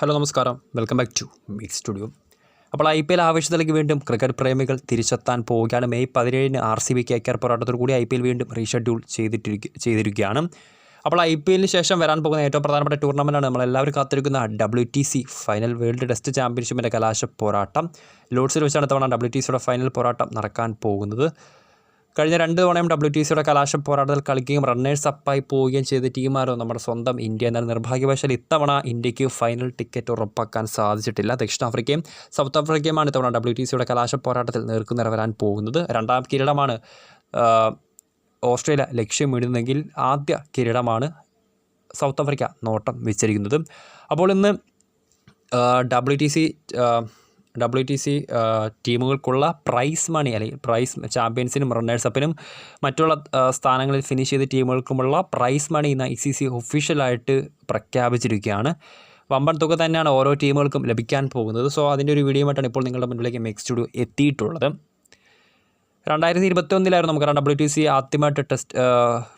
Hello നമസ്കാരം. Welcome back to mix studio അപ്പോൾ I P L ആവേശത്തിലേക്ക് വീണ്ടും ക്രിക്കറ്റ് പ്രേമികൾ തിരിച്ചെത്താൻ പോവുകയാണ്. മെയ് പതിനേഴിന് R C B K K R പോരാട്ടത്തോടു കൂടി ഐ പി എൽ വീണ്ടും റീഷെഡ്യൂൾ ചെയ്തിട്ടിരിക്കുക ചെയ്തിരിക്കുകയാണ്. അപ്പോൾ ഐ പി എല്ലിന് ശേഷം വരാൻ പോകുന്ന ഏറ്റവും പ്രധാനപ്പെട്ട ടൂർണമെന്റാണ് നമ്മളെല്ലാവരും കാത്തിരിക്കുന്ന W T C final world test ചാമ്പ്യൻഷിപ്പിന്റെ കലാശ പോരാട്ടം. ലോഡ്സിൽ വെച്ചാണ് തവണ ഡബ്ല്യു ടി സിയുടെ ഫൈനൽ പോരാട്ടം നടക്കാൻ പോകുന്നത്. കഴിഞ്ഞ രണ്ട് തവണയും ഡബ്ല്യു ടി സിയുടെ കലാശ പോരാട്ടത്തിൽ കളിക്കുകയും റണ്ണേഴ്സ് അപ്പായി പോവുകയും ചെയ്ത ടീമാരോ നമ്മുടെ സ്വന്തം ഇന്ത്യ. എന്നാൽ നിർഭാഗ്യവശാൽ ഇത്തവണ ഇന്ത്യയ്ക്ക് ഫൈനൽ ടിക്കറ്റ് ഉറപ്പാക്കാൻ സാധിച്ചിട്ടില്ല. ദക്ഷിണാഫ്രിക്കയും സൗത്ത് ആഫ്രിക്കയുമാണ് ഇത്തവണ ഡബ്ല്യു ടി സിയുടെ കലാശ പോരാട്ടത്തിൽ നേർക്കു വരാൻ പോകുന്നത്. രണ്ടാം കിരീടമാണ് ഓസ്ട്രേലിയ ലക്ഷ്യമിടുന്നെങ്കിൽ ആദ്യ കിരീടമാണ് സൗത്ത് ആഫ്രിക്ക നോട്ടം വെച്ചിരിക്കുന്നത്. അപ്പോൾ ഇന്ന് W T C W T C ടീമുകൾക്കുള്ള prize money അല്ലെങ്കിൽ പ്രൈസ് ചാമ്പ്യൻസിനും റണ്ണേഴ്സ് അപ്പിനും മറ്റുള്ള സ്ഥാനങ്ങളിൽ ഫിനിഷ് ചെയ്ത ടീമുകൾക്കുമുള്ള പ്രൈസ് മണി ഇന്ന് ഐ സി സി ഒഫീഷ്യലായിട്ട് പ്രഖ്യാപിച്ചിരിക്കുകയാണ്. വമ്പൻ തുക തന്നെയാണ് ഓരോ ടീമുകൾക്കും ലഭിക്കാൻ പോകുന്നത്. സോ അതിന്റെ ഒരു വീഡിയോ ആയിട്ടാണ് ഇപ്പോൾ നിങ്ങളുടെ മുന്നിലേക്ക് മെക്സ്റ്റ് എത്തിയിട്ടുള്ളത്. രണ്ടായിരത്തി ഇരുപത്തി ഒന്നിലായിരുന്നു നമുക്ക് ഡബ്ല്യു ടി സി ആദ്യമായിട്ട് ടെസ്റ്റ്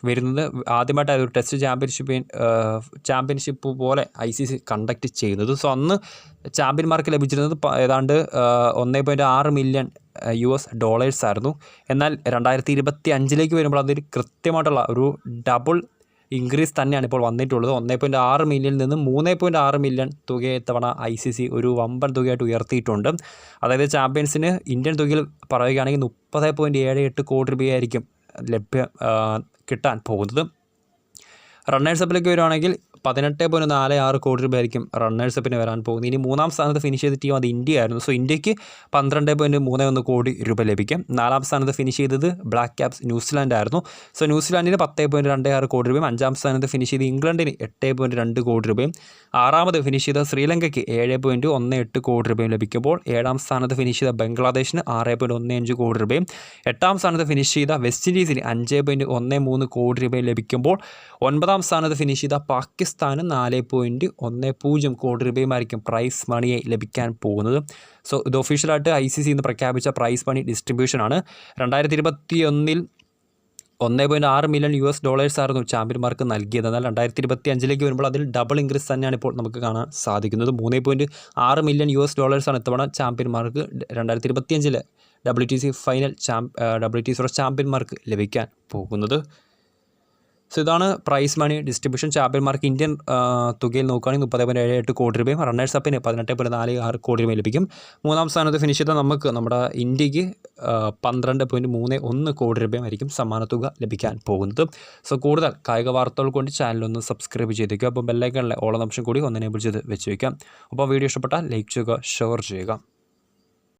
വരുന്നത്. ആദ്യമായിട്ട് ഒരു ടെസ്റ്റ് ചാമ്പ്യൻഷിപ്പ് ചാമ്പ്യൻഷിപ്പ് പോലെ ഐ സി സി കണ്ടക്ട് ചെയ്യുന്നത്. സോ അന്ന് ചാമ്പ്യന്മാർക്ക് ലഭിച്ചിരുന്നത് ഏതാണ്ട് ഒന്നേ പോയിന്റ് ആറ് മില്യൺ യു എസ് ഡോളേഴ്സ് ആയിരുന്നു. എന്നാൽ രണ്ടായിരത്തി ഇരുപത്തി അഞ്ചിലേക്ക് വരുമ്പോൾ അതിൽ കൃത്യമായിട്ടുള്ള ഒരു ഡബിൾ ഇൻക്രീസ് തന്നെയാണ് ഇപ്പോൾ വന്നിട്ടുള്ളത്. ഒന്നേ പോയിന്റ് ആറ് മില്യണിൽ നിന്ന് മൂന്ന് പോയിന്റ് ആറ് മില്യൺ തുക ഇത്തവണ ഐ സി സി ഒരു വമ്പൻ തുകയായിട്ട് ഉയർത്തിയിട്ടുണ്ട്. അതായത് ചാമ്പ്യൻസിന് ഇന്ത്യൻ തുകയിൽ പറയുകയാണെങ്കിൽ മുപ്പത് പോയിന്റ് ഏഴ് എട്ട് കോടി രൂപയായിരിക്കും ലഭ്യം കിട്ടാൻ പോകുന്നത്. റണ്ണേഴ്സപ്പിലേക്ക് വരുവാണെങ്കിൽ പതിനെട്ട് പോയിന്റ് നാല് ആറ് കോടി രൂപയായിരിക്കും റണ്ണേഴ്സ് അപ്പിന് വരാൻ പോകുന്നത്. ഇനി മൂന്നാം സ്ഥാനത്ത് ഫിനിഷ് ചെയ്ത ടീം അത് ഇന്ത്യ ആയിരുന്നു. സോ ഇന്ത്യയ്ക്ക് പന്ത്രണ്ട് പോയിന്റ് മൂന്ന് ഒന്ന് കോടി രൂപ ലഭിക്കും. നാലാം സ്ഥാനത്ത് ഫിനിഷ് ചെയ്തത് ബ്ലാക്ക് ക്യാപ്സ് ന്യൂസിലാൻഡ് ആയിരുന്നു. സോ ന്യൂസിലാൻഡിന് പത്ത് പോയിന്റ് രണ്ട് ആറ് കോടി രൂപയും അഞ്ചാം സ്ഥാനത്ത് ഫിനിഷ് ചെയ്ത് ഇംഗ്ലണ്ടിന് എട്ട് പോയിന്റ് രണ്ട് കോടി രൂപയും ആറാമത് ഫിനിഷ് ചെയ്ത ശ്രീലങ്കയ്ക്ക് ഏഴ് പോയിന്റ് ഒന്ന് എട്ട് കോടി രൂപയും ലഭിക്കുമ്പോൾ ഏഴാം സ്ഥാനത്ത് ഫിനിഷ് ചെയ്ത ബംഗ്ലാദേശിന് ആറ് പോയിന്റ് ഒന്ന് അഞ്ച് കോടി രൂപയും എട്ടാം സ്ഥാനത്ത് ഫിനിഷ് ചെയ്ത വെസ്റ്റ് ഇൻഡീസിന് അഞ്ച് പോയിന്റ് ഒന്ന് മൂന്ന് കോടി രൂപയും ലഭിക്കുമ്പോൾ ഒൻപതാം സ്ഥാനത്ത് ഫിനിഷ് ചെയ്ത പാകിസ്ഥാന് നാല് പോയിന്റ് ഒന്ന് പൂജ്യം കോടി രൂപയുമായിരിക്കും പ്രൈസ് മണിയെ ലഭിക്കാൻ പോകുന്നത്. സോ ഇത് ഒഫീഷ്യലായിട്ട് ഐ സി സി ഇന്ന് പ്രഖ്യാപിച്ച പ്രൈസ് മണി ഡിസ്ട്രിബ്യൂഷനാണ് രണ്ടായിരത്തി ഇരുപത്തി ഒന്നിൽ ഒന്ന് പോയിന്റ് ആറ് മില്യൺ യു എസ് ഡോളേഴ്സ് ആയിരുന്നു ചാമ്പ്യന്മാർക്ക് നൽകിയത്. എന്നാൽ രണ്ടായിരത്തി ഇരുപത്തി അഞ്ചിലേക്ക് വരുമ്പോൾ അതിൽ ഡബിൾ ഇൻക്രീസ് തന്നെയാണ് ഇപ്പോൾ നമുക്ക് കാണാൻ സാധിക്കുന്നത്. മൂന്ന് പോയിന്റ് ആറ് മില്യൺ യു എസ് ഡോളേഴ്സാണ് ഇത്തവണ ചാമ്പ്യന്മാർക്ക് രണ്ടായിരത്തി ഇരുപത്തി അഞ്ചിലെ W T C final champ W T സിയുടെ ചാമ്പ്യന്മാർക്ക് ലഭിക്കാൻ പോകുന്നത്. സോ ഇതാണ് പ്രൈസ് മണി ഡിസ്ട്രിബ്യൂഷൻ ചാമ്പ്യന്മാർക്ക് ഇന്ത്യൻ തുകയിൽ നോക്കുകയാണെങ്കിൽ മുപ്പത് പോയിന്റ് ഏഴ് എട്ട് കോടി രൂപയും റണ്ണേഴ്സ് അപ്പിന് പതിനെട്ട് പോയിന്റ് നാല് ആറ് കോടി രൂപയും ലഭിക്കും. മൂന്നാം സ്ഥാനത്ത് ഫിനിഷ് ചെയ്ത നമുക്ക് നമ്മുടെ ഇന്ത്യയ്ക്ക് പന്ത്രണ്ട് പോയിന്റ് മൂന്ന് ഒന്ന് കോടി രൂപയുമായിരിക്കും സമ്മാന തുക ലഭിക്കാൻ പോകുന്നത്. സോ കൂടുതൽ കായിക വാർത്തകൾ കൊണ്ട് ചാനലൊന്ന് സബ്സ്ക്രൈബ് ചെയ്തേക്കുക. അപ്പോൾ ബെല്ലൈക്കണിലെ ഓളം ഓപ്ഷൻ കൂടി ഒന്ന് എനേബിൾ ചെയ്ത് വെച്ച് വയ്ക്കാം അപ്പോൾ വീഡിയോ ഇഷ്ടപ്പെട്ടാൽ ലൈക്ക് ചെയ്യുക ഷെയർ ചെയ്യുക.